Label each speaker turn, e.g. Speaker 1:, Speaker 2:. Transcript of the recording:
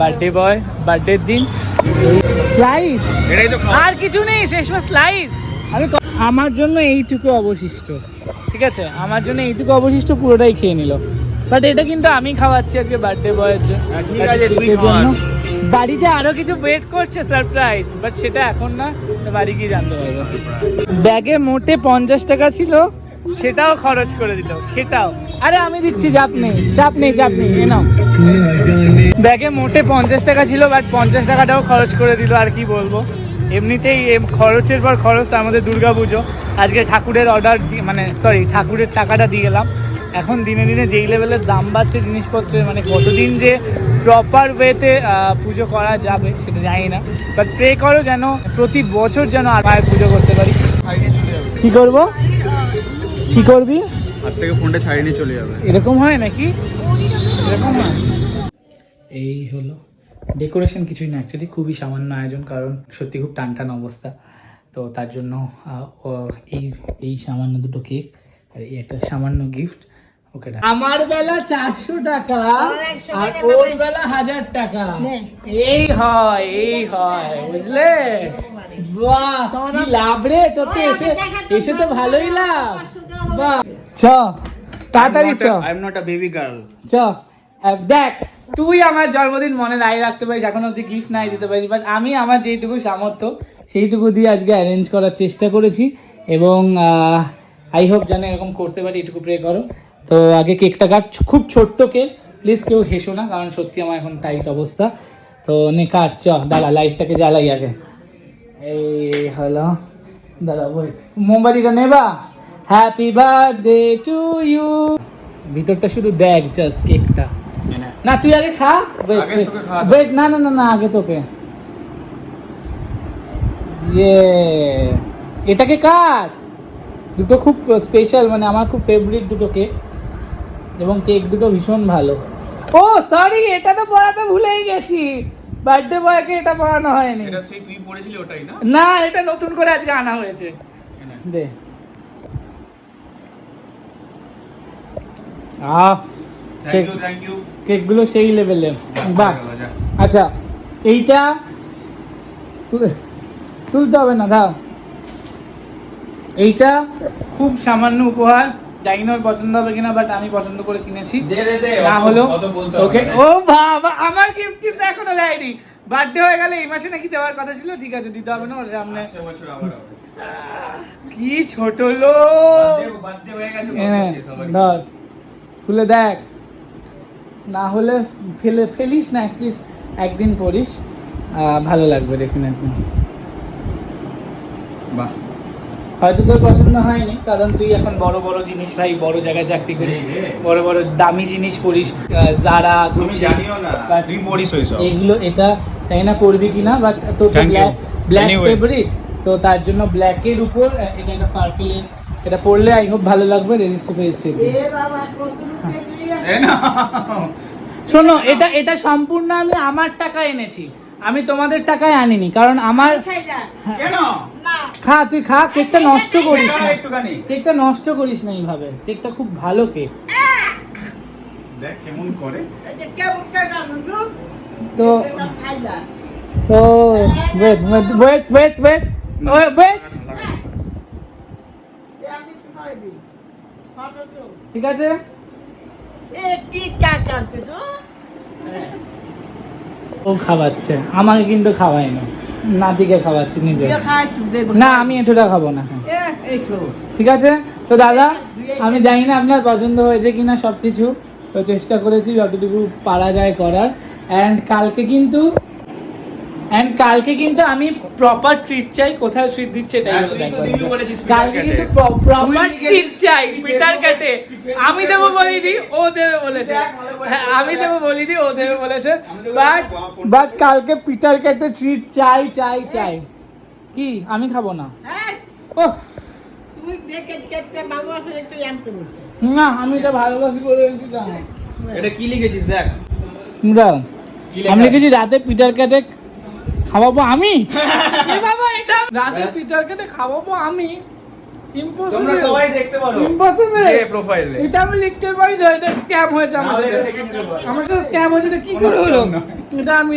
Speaker 1: Birthday boy বার্থডের দিন slice আর কিছু নেই শেষ মাস স্লাইস আমি আমার জন্য এইটুকু অবশিষ্ট। ঠিক আছে আমার জন্য এইটুকু অবশিষ্ট পুরোটাই খেয়ে নিল। বাট এটা কিন্তু আমি খাওয়াচ্ছি আজকে বার্থডে বয়ের
Speaker 2: হ্যাঁ, ঠিক আছে,
Speaker 1: জন্য। বাড়িতে আরও কিছু ওয়েট করছে সারপ্রাইজ বাট সেটা এখন না বাড়ি গিয়ে জানতে পারব। ব্যাগে মোটে পঞ্চাশ টাকা ছিল সেটাও খরচ করে দিল সেটাও। আরে আমি দিচ্ছি চাপ নেই চাপ নেই চাপ নেই এ নাও। ব্যাগে মোটে পঞ্চাশ টাকা ছিল বাট পঞ্চাশ টাকাটাও খরচ করে দিল আর কি বলব? এমনিতেই খরচের পর খরচ আমাদের দুর্গা পুজো। আজকে ঠাকুরের অর্ডার মানে সরি ঠাকুরের টাকাটা দিয়ে গেলাম। এখন দিনে দিনে যেই লেভেলের দাম বাড়ছে জিনিসপত্রের মানে কতদিন যে প্রপার ওয়েতে পুজো করা যাবে সেটা জানি না। বাট প্রে করো যেন প্রতি বছর যেন আর মায়ের পুজো করতে পারি। কি করব? কি করবি?
Speaker 2: হাত থেকে ফোনটা ছাড়িয়ে নিয়ে চলে যাবে।
Speaker 1: এরকম হয় নাকি? এরকম এই হলো। ডেকোরেশন কিছুই না অ্যাকচুয়ালি খুবই সামান্য আয়োজন কারণ সত্যি খুব টান টান অবস্থা। তো তার জন্য এই এই সামান্য দুটো কেক আর এই একটা সামান্য গিফট ওকে আমার বেলা চারশো টাকা আর ওর বেলা হাজার টাকা। এই হয় এই হয় বুঝলে? বাহ কি লাভ রে তোর এসে এসে তো ভালোই লাভ। বাহ। চ তাড়াতাড়ি চ।
Speaker 2: I am not a baby girl
Speaker 1: চ। দেখ, তুই আমার জন্মদিন মনে নাই রাখতে পারিস, এখন অব্দি গিফট নাই দিতে পারিস বাট আমি আমার যেইটুকু সামর্থ্য, সেইটুকু দিয়ে আজকে অ্যারেঞ্জ করার চেষ্টা করেছি এবং আই হোপ যেন এরকম করতে পারি, এটুকু প্রে করো। তো আগে কেকটা কাট, খুব ছোট্ট কেক প্লিজ কেউ হেসো না, কারণ সত্যি আমার এখন টাইট অবস্থা। তো নে, কাট, চ, দাঁড়া লাইটটাকে জ্বালাই আগে। এই, হলো দাদা বই মোমবাতিটা নেবা? হ্যাপি বার্থডে টু ইউ ভিতরটা শুধু দেখ জাস্ট কেকটা না তুই আগে খা। ওয়েট না না না না আগে তোকে ইয়ে এটাকে কাট। দুটো খুব স্পেশাল মানে আমার খুব ফেভারিট দুটো কেক এবং কেক দুটো ভীষণ ভালো। ও সরি এটা তো পড়াতে ভুলেই গেছি। বার্থডে বয়কে এটা পড়ানো হয়নি।
Speaker 2: এটা সেই তুই পড়েছিলি ওটাই না?
Speaker 1: না এটা নতুন করে আজকে আনা হয়েছে। দে। আহ।
Speaker 2: ইউ
Speaker 1: কেকগুলো সেই লেভেলে বাহ আচ্ছা এইটা তুলতে হবে না দাও। এইটা খুব সামান্য উপহার জানি না পছন্দ হবে কিনা বাট আমি পছন্দ করে কিনেছি। না হলো ওকে ও বাবা আমার গিফট কিন্তু এখনও দেয়নি। বার্থডে হয়ে গেলে এই মাসে নাকি দেওয়ার কথা ছিল। ঠিক আছে দিতে হবে না ওর সামনে। কি ছোট লোক। ধর খুলে দেখ। না হলে ফেলে ফেলিস না অ্যাটলিস্ট একদিন পড়িস। ভালো লাগবে ডেফিনেটলি
Speaker 2: বাহ।
Speaker 1: হয়তো তোর পছন্দ হয়নি কারণ তুই এখন বড় বড় জিনিস ভাই বড় জায়গায় চাকরি করিস বড় বড় দামি জিনিস পরিস যারা
Speaker 2: আমি জানিও না তুই পড়িস
Speaker 1: এগুলো এটা তাই না পরবি কিনা বাট তোর ব্ল্যাক ব্ল্যাক ফেভারিট তো তার জন্য ব্ল্যাকের উপর এটা একটা পার্পেলের এটা পড়লে আই হোপ ভালো লাগবে রেজিস্টার ফেজিস্টার শোনো এটা এটা সম্পূর্ণ আমি আমার টাকা এনেছি আমি তোমাদের টাকায় আনিনি কারণ আমার খা তুই খা কেকটা নষ্ট করিস না কেকটা নষ্ট করিস না এইভাবে কেকটা খুব ভালো কেক
Speaker 2: দেখ কেমন করে
Speaker 1: তো তো wait wait wait wait wait ঠিক আছে ও খাওয়াচ্ছে। আমাকে কিন্তু খাওয়ায় না নাতিকে খাওয়াচ্ছে নিজে। না আমি এটুটা খাব না। ঠিক আছে? তো দাদা আমি জানি না আপনার পছন্দ হয়েছে কিনা সব কিছু তো চেষ্টা করেছি যতটুকু পারা যায় করার। অ্যান্ড কালকে কিন্তু অ্যান্ড কালকে কিন্তু আমি প্রপার ট্রিট চাই কোথায় ট্রিট দিচ্ছে এটাই
Speaker 2: হ্যাঁ,
Speaker 1: কালকে কিন্তু প্রপার ট্রিট চাই পিটার কাটে আমি দেবো
Speaker 2: বলেছিস।
Speaker 1: বলিনি ও দেবে বলেছে। হ্যাঁ, আমি। দেবো বলিনি ও দেবে বলেছে। বাট
Speaker 2: আমার
Speaker 1: বাট কালকে পিটার ক্যাটে ট্রিট চাই চাই চাই। কি? আমি খাব না। ও না আমি এটা ভালোবাসি করে এসেছি জানো।
Speaker 2: এটা কি লিখেছিস দেখ। লেখা
Speaker 1: আমি? লিখেছি রাতে পিটার ক্যাটে খাওয়াবো আমি? বাবা এটা পিটার খাওয়াবো আমি?
Speaker 2: তোমরা সবাই দেখতে পারো। যে প্রোফাইলে
Speaker 1: এটা আমি লিখতে পারি এটা স্ক্যাম হয়েছে আমার সাথে। স্ক্যাম হয়েছে এটা কি করে হলো? এটা আমি